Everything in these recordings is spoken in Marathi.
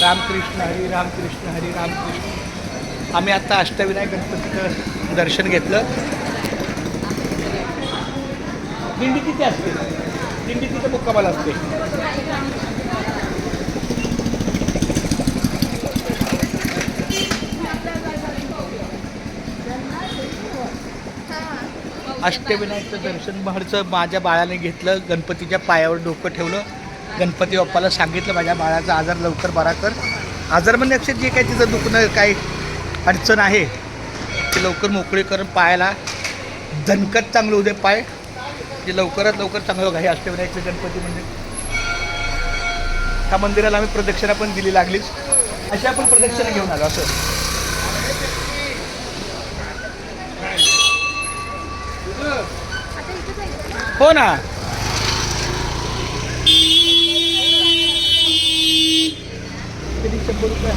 रामकृष्ण हरी रामकृष्ण हरी रामकृष्ण. आम्ही आता अष्टविनायक गणपतीचं दर्शन घेतलं. दिंडी तिथे असते. दिंडी तिथे मुक्कामाल असते. अष्टविनायकचं दर्शन बाहेरचं माझ्या बाळाने घेतलं. गणपतीच्या पायावर डोकं ठेवलं. गणपती बाप्पाला सांगितलं माझ्या बाळाचा आजार लवकर बरा कर. आजार म्हणजे अक्षर जे काही तिचं दुखणं काही अडचण आहे ते लवकर मोकळी करून पायाला दणकत चांगलं उद्या पाय. जे लवकरात लवकर चांगलं घाई असते म्हणायचं गणपती म्हणजे. त्या मंदिराला आम्ही प्रदक्षिणा पण दिली लागलीच. अशी आपण प्रदक्षिणा घेऊन आलो असं. हो ना कधी शंभर रुपये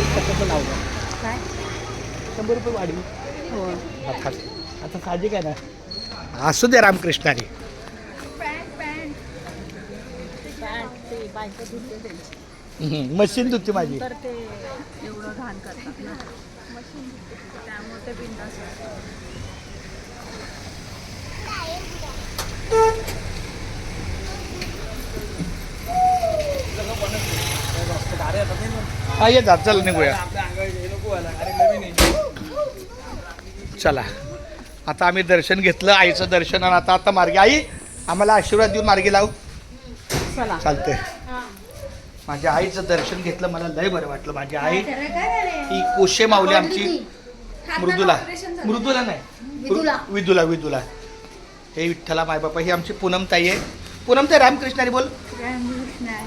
एक टक्क्याचं लावलं काय? शंभर रुपये वाढली हो. आता आता साहजिक आहे ना? असू दे रामकृष्णाने. मशीन धुते माझी. तर ते एवढं घाण करतात ना. मशीन धुते. त्यामुळे ते बिंदास हा ये जा चल निघूया. चला. आता आम्ही दर्शन घेतलं आईचं दर्शन आणि आता आता मार्गे. आई आम्हाला आशीर्वाद देऊन मार्गे लावू. चला. चालतंय. माझ्या आईचं दर्शन घेतलं मला लय बरं वाटलं. माझी आई ही कोशे माऊली आमची. मृदुला. मृदुला नाही. विदुला. विदुला विदुला. हे विठ्ठला माय बापा ही आमची पूनम ताई आहे. पूनम ताई रामकृष्णारी बोल.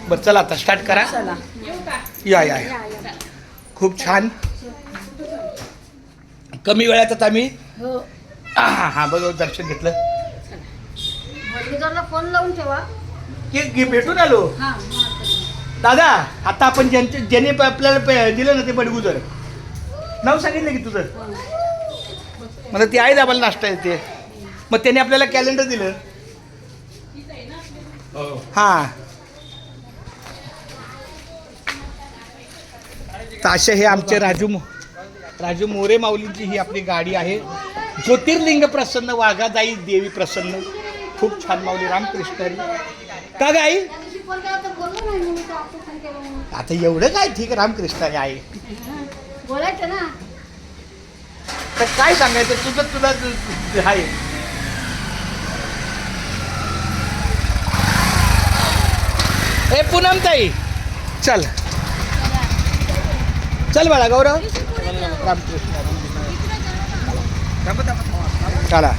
बरं चला आता स्टार्ट करा. चला. या या या. खूप छान. कमी वेळातच आम्ही हो. हा हा बघ दर्शन घेतलं. फोन लावून ठेवा. भेटून आलो. हा दादा आता आपण ज्यांचे ज्याने प- आपल्याला दिलं ना ते बडगुजर नाव सांगितलं की तुझं? मला ती आहे आम्हाला नाश्ता येते. मग त्याने आपल्याला कॅलेंडर दिलं. हा. तर असे हे आमचे राजू मो- राजू मोरे माऊलींची ही आपली गाडी आहे. ज्योतिर्लिंग प्रसन्न वाघादाई देवी प्रसन्न. खूप छान माऊली रामकृष्ण. का गाई. आता एवढं काय ठीक रामकृष्ण आहे बोलायचं ना. तर काय सांगायचं? तुझं तुला आहे ए पूनम ताई. चल. चल बाळा गौरव रामकृष्ण. चला